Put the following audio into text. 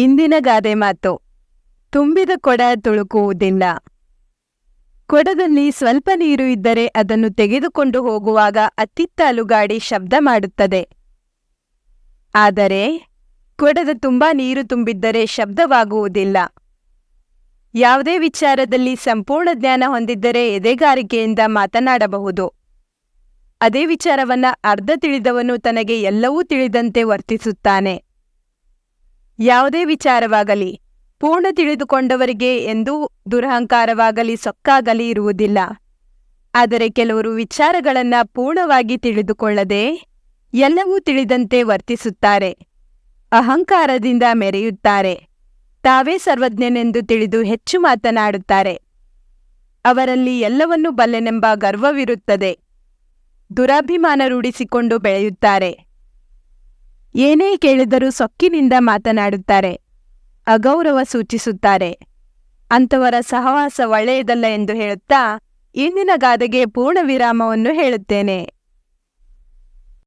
ಇಂದಿನ ಗಾದೆ ಮಾತು. ತುಂಬಿದ ಕೊಡ ತುಳುಕುವುದಿಲ್ಲ. ಕೊಡದಲ್ಲಿ ಸ್ವಲ್ಪ ನೀರು ಇದ್ದರೆ ಅದನ್ನು ತೆಗೆದುಕೊಂಡು ಹೋಗುವಾಗ ಅತ್ತಿತ್ತ ಅಲುಗಾಡಿ ಶಬ್ದ ಮಾಡುತ್ತದೆ. ಆದರೆ, ಕೊಡದ ತುಂಬಾ ನೀರು ತುಂಬಿದ್ದರೆ ಶಬ್ದವಾಗುವುದಿಲ್ಲ. ಯಾವುದೇ ವಿಚಾರದಲ್ಲಿ ಸಂಪೂರ್ಣ ಜ್ಞಾನ ಹೊಂದಿದ್ದರೆ ಎದೆಗಾರಿಕೆಯಿಂದ ಮಾತನಾಡಬಹುದು. ಅದೇ ವಿಚಾರವನ್ನ ಅರ್ಧ ತಿಳಿದವನು ತನಗೆ ಎಲ್ಲವೂ ತಿಳಿದಂತೆ ವರ್ತಿಸುತ್ತಾನೆ. ಯಾವುದೇ ವಿಚಾರವಾಗಲಿ, ಪೂರ್ಣ ತಿಳಿದುಕೊಂಡವರಿಗೆ ಎಂದೂ ದುರಹಂಕಾರವಾಗಲಿ, ಸೊಕ್ಕಾಗಲಿ ಇರುವುದಿಲ್ಲ. ಆದರೆ ಕೆಲವರು ವಿಚಾರಗಳನ್ನು ಪೂರ್ಣವಾಗಿ ತಿಳಿದುಕೊಳ್ಳದೆ ಎಲ್ಲವೂ ತಿಳಿದಂತೆ ವರ್ತಿಸುತ್ತಾರೆ. ಅಹಂಕಾರದಿಂದ ಮೆರೆಯುತ್ತಾರೆ. ತಾವೇ ಸರ್ವಜ್ಞನೆಂದು ತಿಳಿದು ಹೆಚ್ಚು ಮಾತನಾಡುತ್ತಾರೆ. ಅವರಲ್ಲಿ ಎಲ್ಲವನ್ನೂ ಬಲ್ಲೆನೆಂಬ ಗರ್ವವಿರುತ್ತದೆ. ದುರಾಭಿಮಾನ ರೂಢಿಸಿಕೊಂಡು ಬೆಳೆಯುತ್ತಾರೆ. ಏನೇ ಕೇಳಿದರೂ ಸೊಕ್ಕಿನಿಂದ ಮಾತನಾಡುತ್ತಾರೆ. ಅಗೌರವ ಸೂಚಿಸುತ್ತಾರೆ. ಅಂಥವರ ಸಹವಾಸ ಒಳ್ಳೆಯದಲ್ಲ ಎಂದು ಹೇಳುತ್ತಾ ಇಂದಿನ ಗಾದೆಗೆ ಪೂರ್ಣ ವಿರಾಮವನ್ನು ಹೇಳುತ್ತೇನೆ.